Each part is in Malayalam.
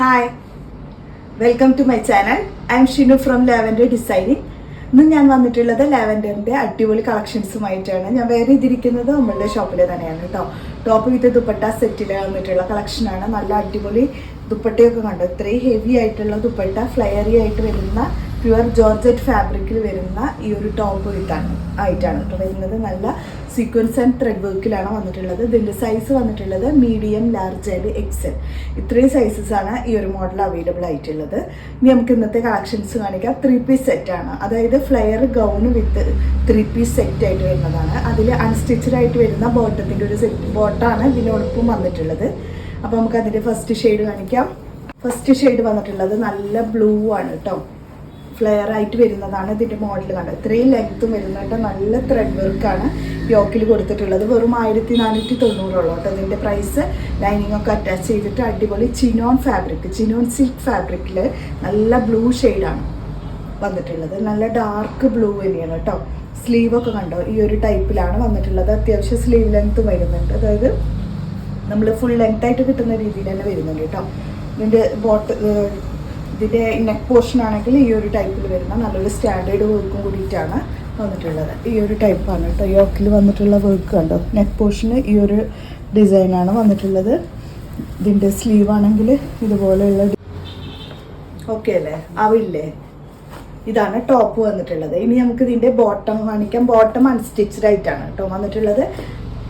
Hi welcome to my channel I am Shinu from Lavender designing ഇന്ന് ഞാൻ വന്നിട്ടുള്ളത് ലാവൻഡറിന്റെ അടിപൊളി കളക്ഷൻസുമായിട്ടാണ് ഞാൻ വേറെ ഇതിരിക്കുന്നത് നമ്മളുടെ ഷോപ്പിൽ തന്നെയാണ് കേട്ടോ ടോപ്പ് വിത്ത് ദുപ്പട്ട സെറ്റിൽ വന്നിട്ടുള്ള കളക്ഷനാണ് നല്ല അടിപൊളി ദുപ്പട്ടയൊക്കെ കണ്ടു? ഇത്രയും ഹെവി ആയിട്ടുള്ള ദുപ്പട്ട ഫ്ലയറി ആയിട്ട് വരുന്ന പ്യുവർ ജോർജറ്റ് ഫാബ്രിക്കിൽ വരുന്ന ഈ ഒരു ടോപ്പ് വിത്താണ് ആയിട്ടാണ് കേട്ടോ വരുന്നത്. നല്ല സീക്വൻസ് ആൻഡ് ത്രെഡ് വർക്കിലാണ് വന്നിട്ടുള്ളത്. ഇതിന്റെ സൈസ് വന്നിട്ടുള്ളത് മീഡിയം ലാർജ് ആൻഡ് എക്സൽ ഇത്രയും സൈസസ് ആണ് ഈ ഒരു മോഡൽ അവൈലബിൾ ആയിട്ടുള്ളത്. ഇനി നമുക്ക് ഇന്നത്തെ കളക്ഷൻസ് കാണിക്കാം. ത്രീ പീസ് സെറ്റ് ആണ്. അതായത് flare gown with three piece set ആയിട്ട് വരുന്നതാണ്. അതിൽ അൺസ്റ്റിച്ചഡ് ആയിട്ട് വരുന്ന ബോട്ടത്തിന്റെ ഒരു സെറ്റ് ബോട്ടാണ് ഇതിനോടൊപ്പം വന്നിട്ടുള്ളത്. അപ്പോൾ നമുക്ക് അതിന്റെ ഫസ്റ്റ് ഷെയ്ഡ് കാണിക്കാം. ഫസ്റ്റ് ഷെയ്ഡ് വന്നിട്ടുള്ളത് നല്ല ബ്ലൂ ആണ് കേട്ടോ ഫ്ലെയർ ആയിട്ട് വരുന്നതാണ് ഇതിന്റെ മോഡൽ കണ്ടത്. ഇത്രയും ലെങ്ത്തും വരുന്നുണ്ട് നല്ല ത്രെഡ് വർക്കാണ് യോക്കിൽ കൊടുത്തിട്ടുള്ളത്. വെറും ആയിരത്തി നാനൂറ്റി തൊണ്ണൂറുള്ളൂ കേട്ടോ ഇതിന്റെ പ്രൈസ് ലൈനിങ് ഒക്കെ അറ്റാച്ച് ചെയ്തിട്ട് അടിപൊളി ചിനോൺ ഫാബ്രിക് ചിനോൺ സിൽക്ക് ഫാബ്രിക്കിൽ നല്ല ബ്ലൂ ഷെയ്ഡാണ് വന്നിട്ടുള്ളത്. നല്ല ഡാർക്ക് ബ്ലൂ തന്നെയാണ് കേട്ടോ. സ്ലീവൊക്കെ കണ്ടോ? ഈ ഒരു ടൈപ്പിലാണ് വന്നിട്ടുള്ളത്. അത്യാവശ്യം സ്ലീവ് ലെങ്ത്തും വരുന്നുണ്ട്. അതായത് നമ്മൾ ഫുൾ ലെങ്ത് ആയിട്ട് കിട്ടുന്ന രീതിയിൽ തന്നെ വരുന്നുണ്ട് കേട്ടോ. ഇതിന്റെ ബോട്ട് ഇതിന്റെ നെക്ക് പോർഷൻ ആണെങ്കിൽ ഈ ഒരു ടൈപ്പിൽ വരുന്ന നല്ലൊരു സ്റ്റാൻഡേർഡ് വർക്കും കൂടിയിട്ടാണ് വന്നിട്ടുള്ളത്. ഈ ഒരു ടൈപ്പാണ് കേട്ടോ. യോക്കിൽ വന്നിട്ടുള്ള വർക്ക് കണ്ടോ? നെക്ക് പോർഷന് ഈ ഒരു ഡിസൈനാണ് വന്നിട്ടുള്ളത്. ഇതിന്റെ സ്ലീവ് ആണെങ്കിൽ ഇതുപോലെയുള്ള ഓക്കെ അല്ലേ? ആവില്ലേ? ഇതാണ് ടോപ്പ് വന്നിട്ടുള്ളത്. ഇനി നമുക്ക് ഇതിന്റെ ബോട്ടം കാണിക്കാം. ബോട്ടം അൺസ്റ്റിച്ച്ഡ് ആയിട്ടാണ് കേട്ടോ വന്നിട്ടുള്ളത്.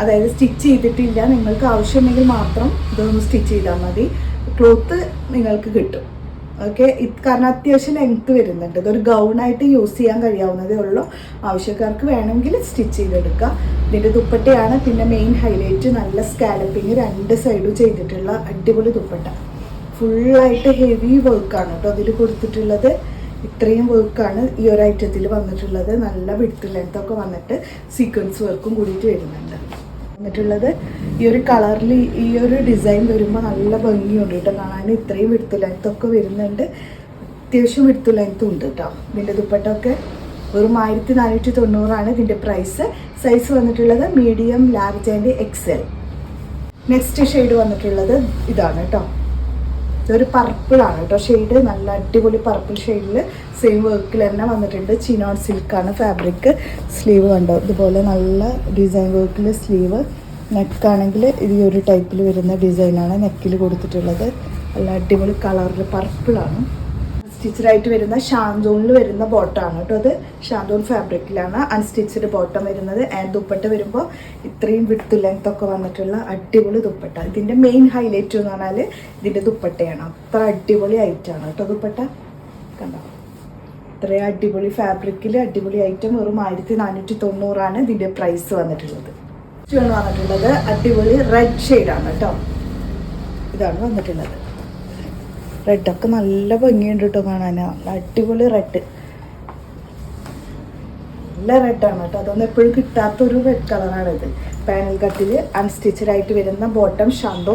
അതായത് സ്റ്റിച്ച് ചെയ്തിട്ടില്ല. നിങ്ങൾക്ക് ആവശ്യമുണ്ടെങ്കിൽ മാത്രം ഇതൊന്ന് സ്റ്റിച്ച് ചെയ്താൽ മതി. ക്ലോത്ത് നിങ്ങൾക്ക് കിട്ടും. ഓക്കെ കാരണം അത്യാവശ്യം ലെങ്ത് വരുന്നുണ്ട്. ഇതൊരു ഗൗണായിട്ട് യൂസ് ചെയ്യാൻ കഴിയാവുന്നതേ ഉള്ളൂ. ആവശ്യക്കാർക്ക് വേണമെങ്കിൽ സ്റ്റിച്ച് ചെയ്തെടുക്കാം. ഇതിന്റെ ദുപ്പട്ടയാണ്. പിന്നെ മെയിൻ ഹൈലൈറ്റ് നല്ല സ്കാലപ്പിങ് രണ്ട് സൈഡും ചെയ്തിട്ടുള്ള അടിപൊളി ദുപ്പട്ട. ഫുള്ളായിട്ട് ഹെവി വർക്കാണ് കേട്ടോ അതിൽ കൊടുത്തിട്ടുള്ളത്. ഇത്രയും വർക്കാണ് ഈ ഒരു ഐറ്റത്തിൽ വന്നിട്ടുള്ളത്. നല്ല വിടുത്ത് ലെങ്ത് ഒക്കെ വന്നിട്ട് സീക്വൻസ് വർക്കും കൂടിയിട്ട് വരുന്നുണ്ട്. വന്നിട്ടുള്ളത് ഈ ഒരു കളറിൽ ഈ ഒരു ഡിസൈൻ വരുമ്പോൾ നല്ല ഭംഗിയുണ്ട് കേട്ടോ. കാണാൻ ഇത്രയും വിടുത്ത് ലെങ്ത്തൊക്കെ വരുന്നുണ്ട്. അത്യാവശ്യം വിടുത്ത് ലെങ്ത്തും ഉണ്ട് കേട്ടോ. ഇതിന്റെ ദുപ്പട്ടൊക്കെ വെറും ആയിരത്തി നാനൂറ്റി തൊണ്ണൂറാണ് ഇതിന്റെ പ്രൈസ് സൈസ് വന്നിട്ടുള്ളത് medium large and XL next shade വന്നിട്ടുള്ളത് ഇതാണ് കേട്ടോ. ഇതൊരു പർപ്പിളാണ് കേട്ടോ ഷെയ്ഡ് നല്ല അടിപൊളി പർപ്പിൾ ഷെയ്ഡിൽ സെയിം വർക്കിൽ തന്നെ വന്നിട്ടുണ്ട്. ചിനോൺ സിൽക്കാണ് ഫാബ്രിക് സ്ലീവ് കണ്ടോ? ഇതുപോലെ നല്ല ഡിസൈൻ വർക്കിൽ സ്ലീവ് നെക്കാണെങ്കിൽ ഈ ഒരു ടൈപ്പിൽ വരുന്ന ഡിസൈനാണ് നെക്കിൽ കൊടുത്തിട്ടുള്ളത്. നല്ല അടിപൊളി കളറിൽ പർപ്പിളാണ് സ്റ്റിച്ചഡായിട്ട് വരുന്ന ഷാന്തോണിൽ വരുന്ന ബോട്ടാണ് കേട്ടോ അത്. ഷാന്തോൺ ഫാബ്രിക്കിലാണ് അൺസ്റ്റിച്ചഡ് ബോട്ടം വരുന്നത്. ആൻഡ് ദുപ്പട്ട വരുമ്പോൾ ഇത്രയും വിട്ട് ലെങ്ത് ഒക്കെ വന്നിട്ടുള്ള അടിപൊളി ദുപ്പട്ട. ഇതിന്റെ മെയിൻ ഹൈലൈറ്റ് എന്ന് പറഞ്ഞാൽ ഇതിന്റെ ദുപ്പട്ടയാണ്. അത്ര അടിപൊളി ഐറ്റമാണ് കേട്ടോ ദുപ്പട്ട. കണ്ടോ? ഇത്രയും അടിപൊളി ഫാബ്രിക്കിൽ അടിപൊളി ഐറ്റം വെറും ആയിരത്തി നാനൂറ്റി തൊണ്ണൂറാണ് ഇതിന്റെ പ്രൈസ് വന്നിട്ടുള്ളത് വന്നിട്ടുള്ളത്. അടിപൊളി റെഡ് ഷെയ്ഡാണ് കേട്ടോ. ഇതാണ് വന്നിട്ടുള്ളത്. റെഡൊക്കെ നല്ല ഭംഗിയുണ്ട് കേട്ടോ കാണാൻ. നല്ല അടിപൊളി റെഡ് നല്ല റെഡാണ് കേട്ടോ അതൊന്നും എപ്പോഴും കിട്ടാത്തൊരു റെഡ് ഇത്. പാനൽ കട്ടിൽ അൺസ്റ്റിച്ചഡ് ആയിട്ട് വരുന്ന ബോട്ടം ഷാന്തോ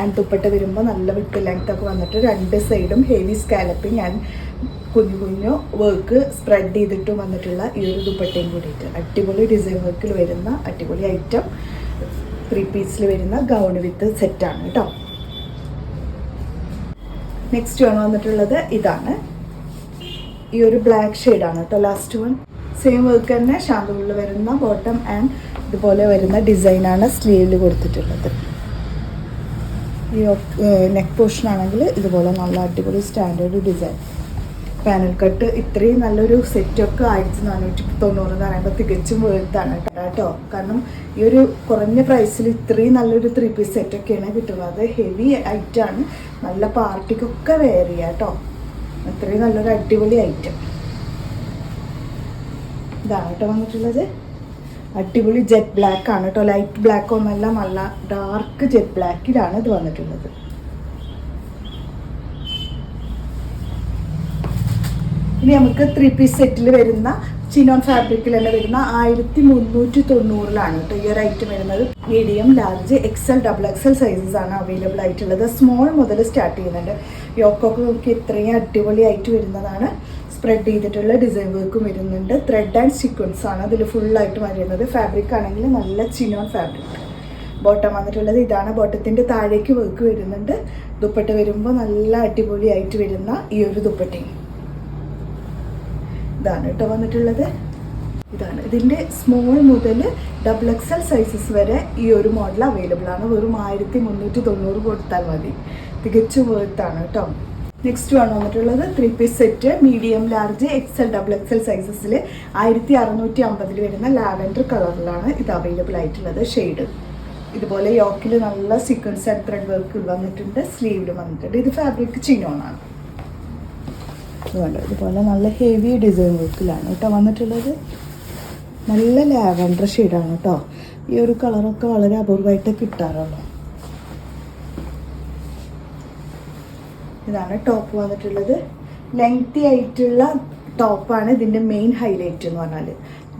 ആൻഡ് ദുപ്പട്ട വരുമ്പോൾ നല്ല വിട്ട് ലെങ്ത് ഒക്കെ വന്നിട്ട് രണ്ട് സൈഡും ഹെവി സ്കാലപ്പിംഗ് ആൻഡ് കുഞ്ഞു കുഞ്ഞു വർക്ക് സ്പ്രെഡ് ചെയ്തിട്ട് വന്നിട്ടുള്ള ഈ ഒരു ദുപ്പട്ടയും കൂടിയിട്ട്. അടിപൊളി ഡിസൈൻ വർക്കിൽ വരുന്ന അടിപൊളി ഐറ്റം ത്രീ പീസിൽ വരുന്ന ഗൗൺ വിത്ത് സെറ്റാണ് കേട്ടോ നെക്സ്റ്റ് വൺ വന്നിട്ടുള്ളത് ഇതാണ്. ഈ ഒരു ബ്ലാക്ക് ഷെയ്ഡാണ് കേട്ടോ ലാസ്റ്റ് വൺ സെയിം വർക്ക് തന്നെ ഷാമ്പുകളിൽ വരുന്ന ബോട്ടം ആൻഡ് ഇതുപോലെ വരുന്ന ഡിസൈനാണ് സ്ലീവിൽ കൊടുത്തിട്ടുള്ളത്. ഈ നെക്ക് പോർഷൻ ആണെങ്കിൽ ഇതുപോലെ നല്ല അടിപൊളി സ്റ്റാൻഡേർഡ് ഡിസൈൻ പാനൽ കട്ട് ഇത്രയും നല്ലൊരു സെറ്റൊക്കെ ആയിരത്തി നാനൂറ്റി തൊണ്ണൂറ് എന്ന് പറയുമ്പോൾ തികച്ചും വേർത്താണ് കേട്ടോ. കാരണം ഈ ഒരു കുറഞ്ഞ പ്രൈസിൽ ഇത്രയും നല്ലൊരു ത്രീ പീസ് സെറ്റൊക്കെയാണ് കിട്ടുന്നത്. ഹെവി ഐറ്റാണ് നല്ല പാർട്ടിക്കൊക്കെ വെയർ കേട്ടോ. അത്രയും നല്ലൊരു അടിപൊളി ഐറ്റം ഇതാണ് കേട്ടോ വന്നിട്ടുള്ളത്. അടിപൊളി ജെറ്റ് ബ്ലാക്ക് ആണ് കേട്ടോ. ലൈറ്റ് ബ്ലാക്ക് ഒന്നല്ല നല്ല ഡാർക്ക് ജെറ്റ് ബ്ലാക്കിലാണ് ഇത് വന്നിട്ടുള്ളത്. ഇനി നമുക്ക് ത്രീ പീസ് സെറ്റിൽ വരുന്ന ചിനോൺ ഫാബ്രിക്കിൽ തന്നെ വരുന്ന ആയിരത്തി മുന്നൂറ്റി തൊണ്ണൂറിലാണ് കേട്ടോ ഈ ഒരു ഐറ്റം വരുന്നത്. Medium large XL double XL sizes ആണ് അവൈലബിൾ ആയിട്ടുള്ളത്. സ്മോൾ മുതൽ സ്റ്റാർട്ട് ചെയ്യുന്നുണ്ട്. യോക്കൊക്കെ നമുക്ക് ഇത്രയും അടിപൊളി ആയിട്ട് വരുന്നതാണ്. സ്പ്രെഡ് ചെയ്തിട്ടുള്ള ഡിസൈൻ വർക്കും വരുന്നുണ്ട്. ത്രെഡ് ആൻഡ് സീക്വൻസ് ആണ് അതിൽ ഫുള്ളായിട്ട് വരുന്നത്. ഫാബ്രിക് ആണെങ്കിൽ നല്ല ചിനോൺ ഫാബ്രിക് ബോട്ടം വന്നിട്ടുള്ളത് ഇതാണ്. ബോട്ടത്തിന്റെ താഴേക്ക് വർക്ക് വരുന്നുണ്ട്. ദുപ്പട്ട വരുമ്പോൾ നല്ല അടിപൊളിയായിട്ട് വരുന്ന ഈ ഒരു ദുപ്പട്ടയും. ഇതാണ് കേട്ടോ വന്നിട്ടുള്ളത്. ഇതാണ്. ഇതിന്റെ സ്മോൾ മുതൽ ഡബിൾ എക്സൽ സൈസസ് വരെ ഈ ഒരു മോഡൽ അവൈലബിൾ ആണ്. വെറും ആയിരത്തി മുന്നൂറ്റി തൊണ്ണൂറ് കൊടുത്താൽ മതി. തികച്ചും വേർത്താണ് കേട്ടോ. നെക്സ്റ്റ് ആണ് വന്നിട്ടുള്ളത് three piece set medium large XL double XL സൈസസിൽ ആയിരത്തി അറുന്നൂറ്റി അമ്പതിൽ വരുന്ന ലാവൻഡർ കളറിലാണ് ഇത് അവൈലബിൾ ആയിട്ടുള്ളത് ഷെയ്ഡ് ഇതുപോലെ യോക്കിൽ നല്ല സീക്വൻസ് ആൻഡ് ത്രെഡ് വർക്ക് വന്നിട്ടുണ്ട്. സ്ലീവിൽ വന്നിട്ടുണ്ട്. ഇത് ഫാബ്രിക് ചിനോണാണ് ഇതുകൊണ്ട് ഇതുപോലെ നല്ല ഹെവി ഡിസൈൻ വർക്കിലാണ് കേട്ടോ. വന്നിട്ടുള്ളത് നല്ല ലാവൻഡർ ഷെയ്ഡാണ് കേട്ടോ. ഈ ഒരു കളറൊക്കെ വളരെ അപൂർവമായിട്ട് കിട്ടാറുള്ളൂ. ഇതാണ് ടോപ്പ് വന്നിട്ടുള്ളത്. ലെങ്തി ആയിട്ടുള്ള ടോപ്പാണ് ഇതിന്റെ മെയിൻ ഹൈലൈറ്റ് എന്ന് പറഞ്ഞാൽ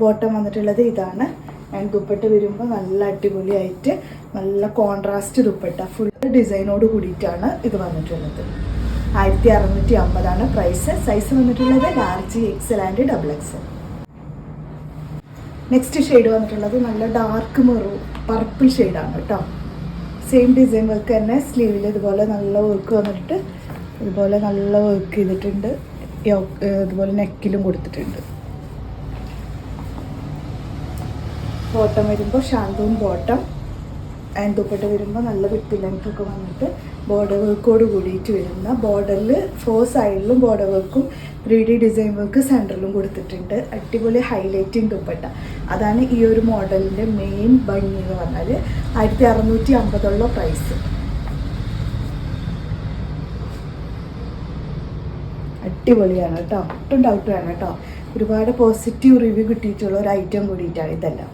ബോട്ടം വന്നിട്ടുള്ളത് ഇതാണ്. ആൻഡ് ദുപ്പട്ട വരുമ്പോൾ നല്ല അടിപൊളിയായിട്ട് നല്ല കോൺട്രാസ്റ്റ് ദുപ്പട്ട. ഫുൾ ഡിസൈനോട് കൂടിയിട്ടാണ് ഇത് വന്നിട്ടുള്ളത്. ആയിരത്തി അറുന്നൂറ്റി അമ്പതാണ് പ്രൈസ് സൈസ് വന്നിട്ടുള്ളത് large XL and double XL next shade വന്നിട്ടുള്ളത് നല്ല ഡാർക്ക് മെറൂ പർപ്പിൾ ഷെയ്ഡാണ് കേട്ടോ സെയിം ഡിസൈൻ വർക്ക് തന്നെ. സ്ലീവിൽ ഇതുപോലെ നല്ല വർക്ക് വന്നിട്ട് ഇതുപോലെ നല്ല വർക്ക് ചെയ്തിട്ടുണ്ട്. ഇതുപോലെ നെക്കിലും കൊടുത്തിട്ടുണ്ട്. ബോട്ടം വരുമ്പോൾ ഷാന്തവും ബോട്ടം ആൻഡ് ദുപ്പട്ട വരുമ്പോൾ നല്ല വിട്ട് ലെങ്ത് ഒക്കെ വന്നിട്ട് ബോർഡർ വർക്കോട് കൂടിയിട്ട് വരുന്ന ബോർഡറിൽ ഫോർ സൈഡിലും ബോർഡർ വർക്കും ത്രീ ഡി ഡിസൈൻ വർക്ക് സെന്ററിലും കൊടുത്തിട്ടുണ്ട്. അടിപൊളി ഹൈലൈറ്റിംഗ് ദുപ്പട്ട. അതാണ് ഈ ഒരു മോഡലിന്റെ മെയിൻ ഭംഗി എന്ന് പറഞ്ഞാൽ ആയിരത്തി അറുന്നൂറ്റി അമ്പതുള്ള പ്രൈസ് അടിപൊളിയാണ് കേട്ടോ. ഒട്ടും ഡൗട്ട് വേണം കേട്ടോ. ഒരുപാട് പോസിറ്റീവ് റിവ്യൂ കിട്ടിയിട്ടുള്ള ഒരു ഐറ്റം കൂടിയിട്ടാണ് ഇതെല്ലാം.